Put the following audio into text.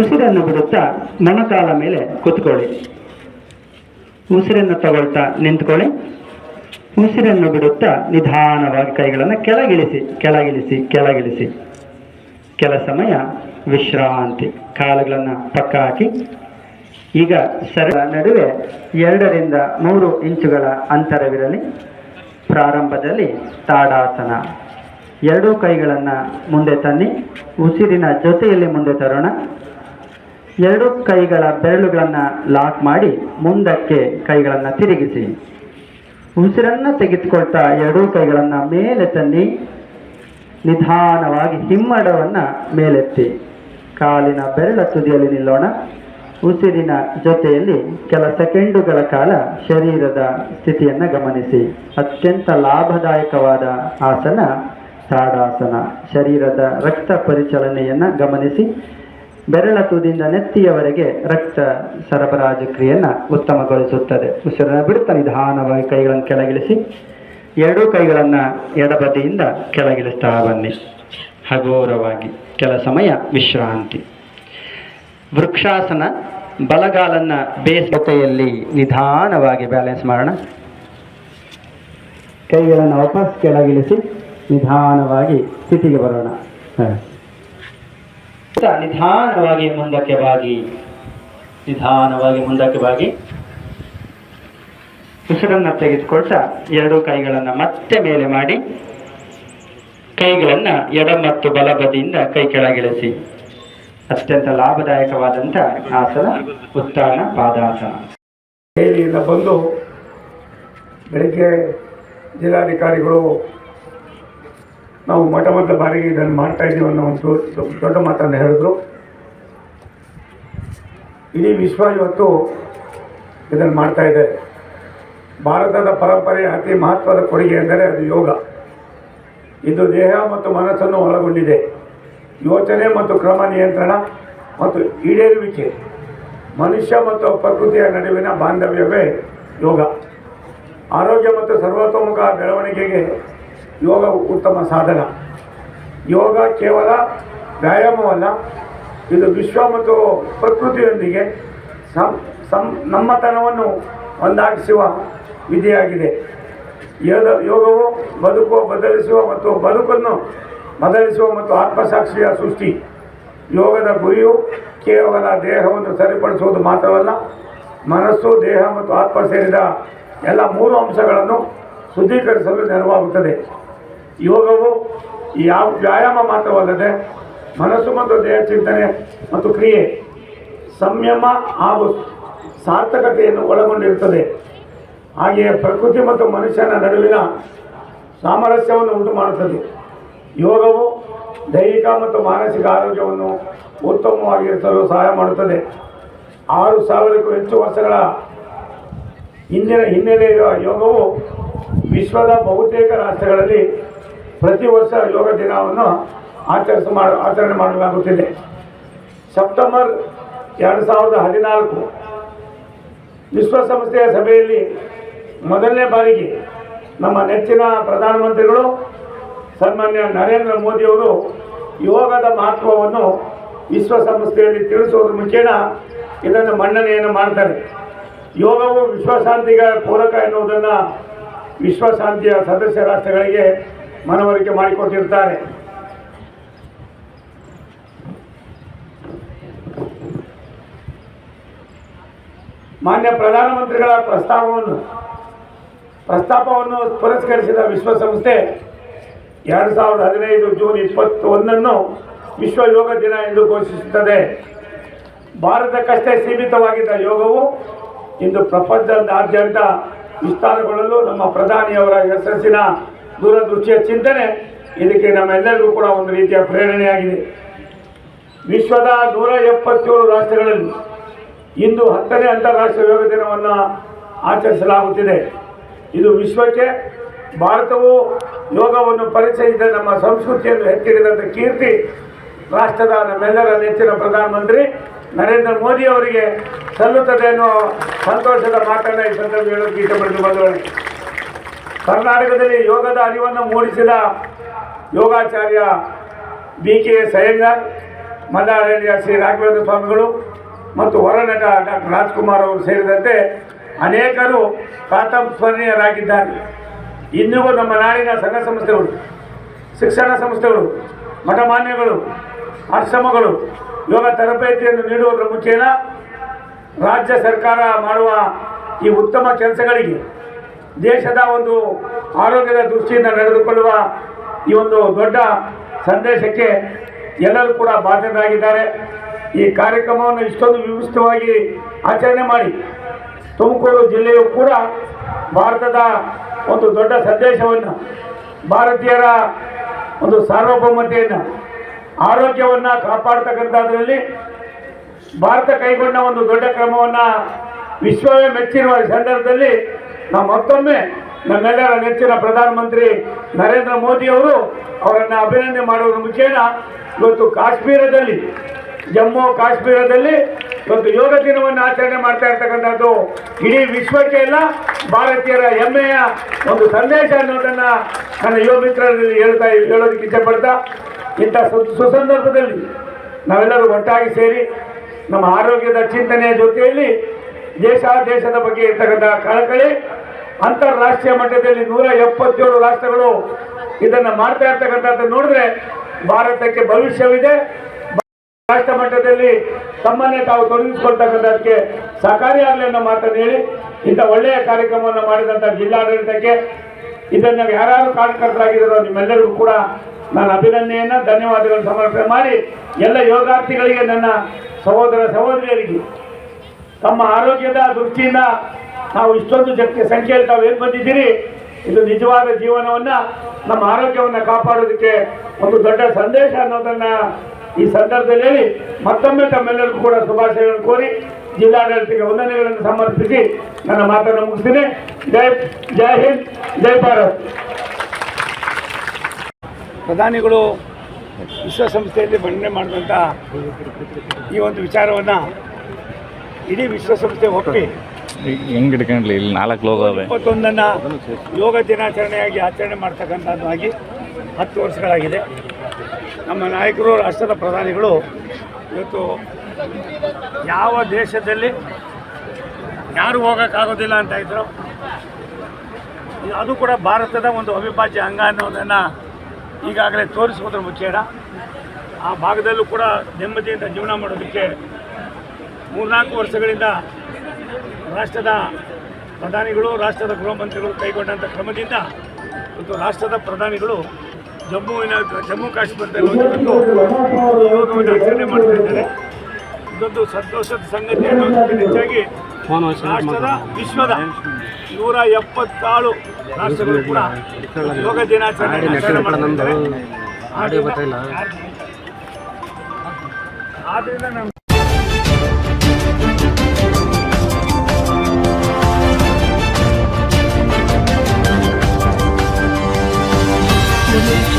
ಉಸಿರನ್ನು ಬಿಡುತ್ತಾ ಮೊಣಕಾಲ ಮೇಲೆ ಕೂತ್ಕೊಳ್ಳಿ. ಉಸಿರನ್ನು ತಗೊಳ್ತಾ ನಿಂತ್ಕೊಳ್ಳಿ. ಉಸಿರನ್ನು ಬಿಡುತ್ತಾ ನಿಧಾನವಾಗಿ ಕೈಗಳನ್ನು ಕೆಳಗಿಳಿಸಿ ಕೆಳಗಿಳಿಸಿ ಕೆಳಗಿಳಿಸಿ. ಕೆಲ ಸಮಯ ವಿಶ್ರಾಂತಿ. ಕಾಲುಗಳನ್ನು ಪಕ್ಕ ಹಾಕಿ. ಈಗ ಸರಳ ನಡುವೆ ಎರಡರಿಂದ ಮೂರು ಇಂಚುಗಳ ಅಂತರವಿರಲಿ. ಪ್ರಾರಂಭದಲ್ಲಿ ತಾಡಾಸನ. ಎರಡೂ ಕೈಗಳನ್ನು ಮುಂದೆ ತನ್ನಿ. ಉಸಿರಿನ ಜೊತೆಯಲ್ಲಿ ಮುಂದೆ ತರೋಣ. ಎರಡು ಕೈಗಳ ಬೆರಳುಗಳನ್ನು ಲಾಕ್ ಮಾಡಿ ಮುಂದಕ್ಕೆ ಕೈಗಳನ್ನು ತಿರುಗಿಸಿ. ಉಸಿರನ್ನು ತೆಗೆದುಕೊಳ್ತಾ ಎರಡೂ ಕೈಗಳನ್ನು ಮೇಲೆ ತನ್ನಿ. ನಿಧಾನವಾಗಿ ಹಿಮ್ಮಡವನ್ನು ಮೇಲೆತ್ತಿ. ಕಾಲಿನ ಬೆರಳ ತುದಿಯಲ್ಲಿ ನಿಲ್ಲೋಣ. ಉಸಿರಿನ ಜೊತೆಯಲ್ಲಿ ಕೆಲ ಸೆಕೆಂಡುಗಳ ಕಾಲ ಶರೀರದ ಸ್ಥಿತಿಯನ್ನು ಗಮನಿಸಿ. ಅತ್ಯಂತ ಲಾಭದಾಯಕವಾದ ಆಸನ, ತಾಡಾಸನ. ಶರೀರದ ರಕ್ತ ಪರಿಚಲನೆಯನ್ನು ಗಮನಿಸಿ. ಬೆರಳ ತುದಿಯಿಂದ ನೆತ್ತಿಯವರೆಗೆ ರಕ್ತ ಸರಬರಾಜು ಕ್ರಿಯೆಯನ್ನು ಉತ್ತಮಗೊಳಿಸುತ್ತದೆ. ಉಸಿರನ್ನು ಬಿಡುತ್ತಾ ನಿಧಾನವಾಗಿ ಕೈಗಳನ್ನು ಕೆಳಗಿಳಿಸಿ, ಎರಡೂ ಕೈಗಳನ್ನು ಎಡಬದಿಯಿಂದ ಕೆಳಗಿಳಿಸ್ತಾ ಬನ್ನಿ. ಹಗೋರವಾಗಿ. ಕೆಲ ಸಮಯ ವಿಶ್ರಾಂತಿ. ವೃಕ್ಷಾಸನ ಬಲಗಾಲನ್ನ ಬೇಸ್ ಜೊತೆಯಲ್ಲಿ ನಿಧಾನವಾಗಿ ಬ್ಯಾಲೆನ್ಸ್ ಮಾಡೋಣ. ಕೈಗಳನ್ನು ವಾಪಸ್ ಕೆಳಗಿಳಿಸಿ, ನಿಧಾನವಾಗಿ ಸ್ಥಿತಿಗೆ ಬರೋಣ. ಹ. ನಿಧಾನವಾಗಿ ಮುಂದಕ್ಕೆ ಬಾಗಿ. ನಿಧಾನವಾಗಿ ಮುಂದಕ್ಕೆ ಬಾಗಿ. ಉಸಿರನ್ನು ತೆಗೆದುಕೊಳ್ತಾ ಎರಡು ಕೈಗಳನ್ನು ಮತ್ತೆ ಮೇಲೆ ಮಾಡಿ. ಕೈಗಳನ್ನು ಎಡ ಮತ್ತು ಬಲಬದಿಯಿಂದ ಕೈ ಕೆಳಗಿಳಿಸಿ. ಅತ್ಯಂತ ಲಾಭದಾಯಕವಾದಂಥ ಆಸನ, ಉತ್ಥಾನ, ಪಾದಾಸನ. ಬಂದು ಬೆಳಿಗ್ಗೆ ಜಿಲ್ಲಾಧಿಕಾರಿಗಳು ನಾವು ಮೊಟ್ಟ ಮೊದಲ ಬಾರಿಗೆ ಇದನ್ನು ಮಾಡ್ತಾ ಇದ್ದೀವಿ ಅನ್ನೋ ಒಂದು ದೊಡ್ಡ ಮಾತನ್ನು ಹೇಳಿದ್ರು. ಇಡೀ ವಿಶ್ವ ಇವತ್ತು ಇದನ್ನು ಮಾಡ್ತಾ ಇದೆ. ಭಾರತದ ಪರಂಪರೆಯ ಅತಿ ಮಹತ್ವದ ಕೊಡುಗೆ ಎಂದರೆ ಅದು ಯೋಗ. ಇದು ದೇಹ ಮತ್ತು ಮನಸ್ಸನ್ನು ಒಳಗೊಂಡಿದೆ. ಯೋಚನೆ ಮತ್ತು ಕ್ರಮ ನಿಯಂತ್ರಣ ಮತ್ತು ಈಡೇರುವಿಕೆ, ಮನುಷ್ಯ ಮತ್ತು ಪ್ರಕೃತಿಯ ನಡುವಿನ ಬಾಂಧವ್ಯವೇ ಯೋಗ. ಆರೋಗ್ಯ ಮತ್ತು ಸರ್ವತೋಮುಖ ಬೆಳವಣಿಗೆಗೆ ಯೋಗ ಉತ್ತಮ ಸಾಧನ. ಯೋಗ ಕೇವಲ ವ್ಯಾಯಾಮವಲ್ಲ, ಇದು ವಿಶ್ವ ಮತ್ತು ಪ್ರಕೃತಿಯೊಂದಿಗೆ ಸಂ ಸಂ, ನಮ್ಮತನವನ್ನು ಒಂದಾಗಿಸುವ ವಿಧಿಯಾಗಿದೆ. ಯೋಗ, ಯೋಗವು ಬದುಕು ಬದಲಿಸುವ ಮತ್ತು ಬದುಕನ್ನು ಬದಲಿಸುವ ಮತ್ತು ಆತ್ಮಸಾಕ್ಷಿಯ ಸೃಷ್ಟಿ. ಯೋಗದ ಗುರಿಯು ಕೇವಲ ದೇಹವನ್ನು ಸರಿಪಡಿಸುವುದು ಮಾತ್ರವಲ್ಲ, ಮನಸ್ಸು, ದೇಹ ಮತ್ತು ಆತ್ಮ ಸೇರಿದ ಎಲ್ಲ ಮೂರು ಅಂಶಗಳನ್ನು ಶುದ್ಧೀಕರಿಸಲು ನೆರವಾಗುತ್ತದೆ. ಯೋಗವು ಯಾವ ವ್ಯಾಯಾಮ ಮಾತ್ರವಲ್ಲದೆ ಮನಸ್ಸು ಮತ್ತು ದೇಹ ಚಿಂತನೆ ಮತ್ತು ಕ್ರಿಯೆ, ಸಂಯಮ ಹಾಗೂ ಸಾರ್ಥಕತೆಯನ್ನು ಒಳಗೊಂಡಿರುತ್ತದೆ. ಹಾಗೆಯೇ ಪ್ರಕೃತಿ ಮತ್ತು ಮನುಷ್ಯನ ನಡುವಿನ ಸಾಮರಸ್ಯವನ್ನು ಉಂಟು ಮಾಡುತ್ತದೆ ಯೋಗವು ದೈಹಿಕ ಮತ್ತು ಮಾನಸಿಕ ಆರೋಗ್ಯವನ್ನು ಉತ್ತಮವಾಗಿರಿಸಲು ಸಹಾಯ ಮಾಡುತ್ತದೆ. ಆರು ಸಾವಿರಕ್ಕೂ ಹೆಚ್ಚು ವರ್ಷಗಳ ಹಿಂದಿನ ಹಿನ್ನೆಲೆಯ ಯೋಗವು ವಿಶ್ವದ ಬಹುತೇಕ ರಾಷ್ಟ್ರಗಳಲ್ಲಿ ಪ್ರತಿ ವರ್ಷ ಯೋಗ ದಿನವನ್ನು ಆಚರಿಸ ಆಚರಣೆ ಮಾಡಲಾಗುತ್ತಿದೆ. ಸೆಪ್ಟೆಂಬರ್ ಎರಡು ಸಾವಿರದ ಹದಿನಾಲ್ಕು ವಿಶ್ವಸಂಸ್ಥೆಯ ಸಭೆಯಲ್ಲಿ ಮೊದಲನೇ ಬಾರಿಗೆ ನಮ್ಮ ನೆಚ್ಚಿನ ಪ್ರಧಾನಮಂತ್ರಿಗಳು ಸನ್ಮಾನ್ಯ ನರೇಂದ್ರ ಮೋದಿಯವರು ಯೋಗದ ಮಹತ್ವವನ್ನು ವಿಶ್ವಸಂಸ್ಥೆಯಲ್ಲಿ ತಿಳಿಸುವುದರ ಮುಖೇನ ಇದನ್ನು ಮನ್ನಣೆಯನ್ನು ಮಾಡ್ತಾರೆ. ಯೋಗವು ವಿಶ್ವಶಾಂತಿಗೆ ಪೂರಕ ಎನ್ನುವುದನ್ನು ವಿಶ್ವಶಾಂತಿಯ ಸದಸ್ಯ ರಾಷ್ಟ್ರಗಳಿಗೆ ಮನವರಿಕೆ ಮಾಡಿಕೊಟ್ಟಿರ್ತಾರೆ. ಮಾನ್ಯ ಪ್ರಧಾನಮಂತ್ರಿಗಳ ಪ್ರಸ್ತಾವವನ್ನು ಪ್ರಸ್ತಾಪವನ್ನು ಪುರಸ್ಕರಿಸಿದ ವಿಶ್ವಸಂಸ್ಥೆ ಎರಡು ಸಾವಿರದ ಹದಿನೈದು ಜೂನ್ ಇಪ್ಪತ್ತೊಂದನ್ನು ವಿಶ್ವ ಯೋಗ ದಿನ ಎಂದು ಘೋಷಿಸುತ್ತದೆ. ಭಾರತಕ್ಕಷ್ಟೇ ಸೀಮಿತವಾಗಿದ್ದ ಯೋಗವು ಇಂದು ಪ್ರಪಂಚದಾದ್ಯಂತ ವಿಸ್ತಾರಗೊಳ್ಳಲು ನಮ್ಮ ಪ್ರಧಾನಿಯವರ ಯಶಸ್ಸಿನ ದೂರದೃಷ್ಟಿಯ ಚಿಂತನೆ ಇದಕ್ಕೆ ನಮ್ಮೆಲ್ಲರಿಗೂ ಕೂಡ ಒಂದು ರೀತಿಯ ಪ್ರೇರಣೆಯಾಗಿದೆ. ವಿಶ್ವದ ನೂರ ಎಪ್ಪತ್ತೇಳು ರಾಷ್ಟ್ರಗಳಲ್ಲಿ ಇಂದು ಹತ್ತನೇ ಅಂತಾರಾಷ್ಟ್ರೀಯ ಯೋಗ ದಿನವನ್ನು ಆಚರಿಸಲಾಗುತ್ತಿದೆ. ಇದು ವಿಶ್ವಕ್ಕೆ, ಭಾರತವು ಯೋಗವನ್ನು ಪರಿಚಯಿಸಿದ ನಮ್ಮ ಸಂಸ್ಕೃತಿಯನ್ನು ಎತ್ತಿಡಿದಂಥ ಕೀರ್ತಿ ರಾಷ್ಟ್ರದ ನಮ್ಮೆಲ್ಲರ ನೆಚ್ಚಿನ ಪ್ರಧಾನಮಂತ್ರಿ ನರೇಂದ್ರ ಮೋದಿ ಅವರಿಗೆ ಸಲ್ಲುತ್ತದೆ ಅನ್ನೋ ಸಂತೋಷದ ಮಾತನ್ನು ಈ ಸಂದರ್ಭ ಹೇಳೋಕ್ಕೆ ಇಷ್ಟಪಟ್ಟು ಬಂದವರು ಕರ್ನಾಟಕದಲ್ಲಿ ಯೋಗದ ಅರಿವನ್ನು ಮೂಡಿಸಿದ ಯೋಗಾಚಾರ್ಯ ಬಿ ಕೆ ಎಸ್ ಅಯ್ಯಂಗಾರ್ ಮಲ್ಲಾರೆಡ್ಡಿಯ ಶ್ರೀ ರಾಘವೇಂದ್ರ ಸ್ವಾಮಿಗಳು ಮತ್ತು ಹೊರನಟ ಡಾಕ್ಟರ್ ರಾಜ್ಕುಮಾರ್ ಅವರು ಸೇರಿದಂತೆ ಅನೇಕರು ಪ್ರಾತಸ್ಮರಣೀಯರಾಗಿದ್ದಾರೆ ಇನ್ನಿಗೂ ನಮ್ಮ ನಾಡಿನ ಸಂಘ ಸಂಸ್ಥೆಗಳು, ಶಿಕ್ಷಣ ಸಂಸ್ಥೆಗಳು, ಮಠಮಾನ್ಯಗಳು, ಆಶ್ರಮಗಳು, ಯೋಗ ತರಬೇತಿಯನ್ನು ನೀಡುವುದರ ಮುಖೇನ ರಾಜ್ಯ ಸರ್ಕಾರ ಮಾಡುವ ಈ ಉತ್ತಮ ಕೆಲಸಗಳಿಗೆ ದೇಶದ ಒಂದು ಆರೋಗ್ಯದ ದೃಷ್ಟಿಯಿಂದ ನಡೆದುಕೊಳ್ಳುವ ಈ ಒಂದು ದೊಡ್ಡ ಸಂದೇಶಕ್ಕೆ ಎಲ್ಲರೂ ಕೂಡ ಬಾಧ್ಯರಾಗಿದ್ದಾರೆ. ಈ ಕಾರ್ಯಕ್ರಮವನ್ನು ಇಷ್ಟೊಂದು ವಿವಿಷ್ಟವಾಗಿ ಆಚರಣೆ ಮಾಡಿ. ತುಮಕೂರು ಜಿಲ್ಲೆಯು ಕೂಡ ಭಾರತದ ಒಂದು ದೊಡ್ಡ ಸಂದೇಶವನ್ನು, ಭಾರತೀಯರ ಒಂದು ಸಾರ್ವಭೌಮತೆಯನ್ನು, ಆರೋಗ್ಯವನ್ನು ಕಾಪಾಡ್ತಕ್ಕಂಥದ್ರಲ್ಲಿ ಭಾರತ ಕೈಗೊಂಡ ಒಂದು ದೊಡ್ಡ ಕ್ರಮವನ್ನು ವಿಶ್ವವೇ ಮೆಚ್ಚಿರುವ ಸಂದರ್ಭದಲ್ಲಿ ನಾವು ಮತ್ತೊಮ್ಮೆ ನಮ್ಮೆಲ್ಲರ ನೆಚ್ಚಿನ ಪ್ರಧಾನಮಂತ್ರಿ ನರೇಂದ್ರ ಮೋದಿಯವರು ಅವರನ್ನು ಅಭಿನಂದನೆ ಮಾಡುವುದರ ಮುಖೇನ ಇವತ್ತು ಕಾಶ್ಮೀರದಲ್ಲಿ, ಜಮ್ಮು ಕಾಶ್ಮೀರದಲ್ಲಿ ಇವತ್ತು ಯೋಗ ದಿನವನ್ನು ಆಚರಣೆ ಮಾಡ್ತಾ ಇರ್ತಕ್ಕಂಥದ್ದು ಇಡೀ ವಿಶ್ವಕ್ಕೆ ಎಲ್ಲ ಭಾರತೀಯರ ಹೆಮ್ಮೆಯ ಒಂದು ಸಂದೇಶ ಅನ್ನೋದನ್ನು ನನ್ನ ಯುವ ಮಿತ್ರರಲ್ಲಿ ಹೇಳ್ತಾ ಹೇಳೋದಕ್ಕೆ ಇಷ್ಟಪಡ್ತಾ, ಇಂಥ ಸುಸಂದರ್ಭದಲ್ಲಿ ನಾವೆಲ್ಲರೂ ಒಟ್ಟಾಗಿ ಸೇರಿ ನಮ್ಮ ಆರೋಗ್ಯದ ಚಿಂತನೆಯ ಜೊತೆಯಲ್ಲಿ ದೇಶ, ದೇಶದ ಬಗ್ಗೆ ಇರ್ತಕ್ಕಂಥ ಕಳಕಳಿ ಅಂತಾರಾಷ್ಟ್ರೀಯ ಮಟ್ಟದಲ್ಲಿ ನೂರ ಎಪ್ಪತ್ತೇಳು ರಾಷ್ಟ್ರಗಳು ಇದನ್ನು ಮಾಡ್ತಾ ಇರ್ತಕ್ಕಂಥದ್ದು ನೋಡಿದ್ರೆ ಭಾರತಕ್ಕೆ ಭವಿಷ್ಯವಿದೆ. ರಾಷ್ಟ್ರ ಮಟ್ಟದಲ್ಲಿ ತಮ್ಮನ್ನೇ ತಾವು ತೊಡಗಿಸ್ಕೊಳ್ತಕ್ಕಂಥದ್ದಕ್ಕೆ ಸಹಕಾರಿಯಾಗಲಿ ಅನ್ನೋ ಮಾತನ್ನು ಹೇಳಿ, ಇಂಥ ಒಳ್ಳೆಯ ಕಾರ್ಯಕ್ರಮವನ್ನು ಮಾಡಿದಂಥ ಜಿಲ್ಲಾಡಳಿತಕ್ಕೆ ಇದನ್ನು ಯಾರ್ಯಾರು ಕಾರ್ಯಕರ್ತರಾಗಿದ್ದಾರೋ ನಿಮ್ಮೆಲ್ಲರಿಗೂ ಕೂಡ ನಾನು ಅಭಿನಂದನೆಯನ್ನು, ಧನ್ಯವಾದಗಳನ್ನು ಸಮರ್ಪಣೆ ಮಾಡಿ, ಎಲ್ಲ ಯೋಗಾರ್ಥಿಗಳಿಗೆ ನನ್ನ ಸಹೋದರ ಸಹೋದರಿಯರಿಗೆ ತಮ್ಮ ಆರೋಗ್ಯದ ದೃಷ್ಟಿಯಿಂದ ನಾವು ಇಷ್ಟೊಂದು ಜನಕ್ಕೆ ಸಂಖ್ಯೆಯಲ್ಲಿ ತಾವು ಏನು ಬಂದಿದ್ದೀರಿ? ಇದು ನಿಜವಾದ ಜೀವನವನ್ನು, ನಮ್ಮ ಆರೋಗ್ಯವನ್ನು ಕಾಪಾಡೋದಕ್ಕೆ ಒಂದು ದೊಡ್ಡ ಸಂದೇಶ ಅನ್ನೋದನ್ನು ಈ ಸಂದರ್ಭದಲ್ಲಿ ಹೇಳಿ, ಮತ್ತೊಮ್ಮೆ ತಮ್ಮೆಲ್ಲರಿಗೂ ಕೂಡ ಶುಭಾಶಯಗಳನ್ನು ಕೋರಿ, ಜಿಲ್ಲಾಡಳಿತಕ್ಕೆ ವಂದನೆಗಳನ್ನು ಸಮರ್ಪಿಸಿ ನನ್ನ ಮಾತನ್ನು ಮುಗಿಸ್ತೀನಿ. ಜೈ ಜೈ ಹಿಂದ್, ಜೈ ಭಾರತ್. ಪ್ರಧಾನಿಗಳು, ವಿಶ್ವಸಂಸ್ಥೆಯಲ್ಲಿ ಮಂಡನೆ ಮಾಡಿದಂಥ ಈ ಒಂದು ವಿಚಾರವನ್ನು ಇಡೀ ವಿಶ್ವಸಂಸ್ಥೆ ಒಪ್ಪಿ ಹೆಂಗ್ ಇಲ್ಲಿ ನಾಲ್ಕು ಲೋಗ ಇಪ್ಪತ್ತೊಂದನ್ನ ಯೋಗ ದಿನಾಚರಣೆಯಾಗಿ ಆಚರಣೆ ಮಾಡ್ತಕ್ಕಂಥದ್ದಾಗಿ ಹತ್ತು ವರ್ಷಗಳಾಗಿದೆ. ನಮ್ಮ ನಾಯಕರು, ರಾಷ್ಟ್ರದ ಪ್ರಧಾನಿಗಳು ಇವತ್ತು ಯಾವ ದೇಶದಲ್ಲಿ ಯಾರು ಹೋಗೋಕ್ಕಾಗೋದಿಲ್ಲ ಅಂತ ಇದ್ರು. ಇದು- ಅದು ಕೂಡ ಭಾರತದ ಒಂದು ಅವಿಭಾಜ್ಯ ಅಂಗ ಅನ್ನೋದನ್ನು ಈಗಾಗಲೇ ತೋರಿಸುವುದರ ಮುಖೇನ ಆ ಭಾಗದಲ್ಲೂ ಕೂಡ ನೆಮ್ಮದಿಯಿಂದ ಜೀವನ ಮಾಡೋದಕ್ಕೆ ಮೂರ್ನಾಲ್ಕು ವರ್ಷಗಳಿಂದ ರಾಷ್ಟ್ರದ ಪ್ರಧಾನಿಗಳು ರಾಷ್ಟ್ರದ ಗೃಹ ಮಂತ್ರಿಗಳು ಕೈಗೊಂಡಂಥ ಕ್ರಮದಿಂದ ಮತ್ತು ರಾಷ್ಟ್ರದ ಪ್ರಧಾನಿಗಳು ಜಮ್ಮುವಿನ ಜಮ್ಮು ಕಾಶ್ಮೀರದಲ್ಲಿ ಹೋಗಿಬಿಟ್ಟು ಈ ಯೋಗವನ್ನು ಆಚರಣೆ ಮಾಡ್ತಾ ಇದ್ದಾರೆ. ಇದೊಂದು ಸಂತೋಷದ ಸಂಗತಿ ಹೆಚ್ಚಾಗಿ ರಾಷ್ಟ್ರದ ವಿಶ್ವದ ನೂರ ಎಪ್ಪತ್ತಾಳು ರಾಷ್ಟ್ರಗಳು ಕೂಡ ಯೋಗ ದಿನಾಚರಣೆ ಆಚರಣೆ ಆದ್ರಿಂದ ನಮ್ಮ You.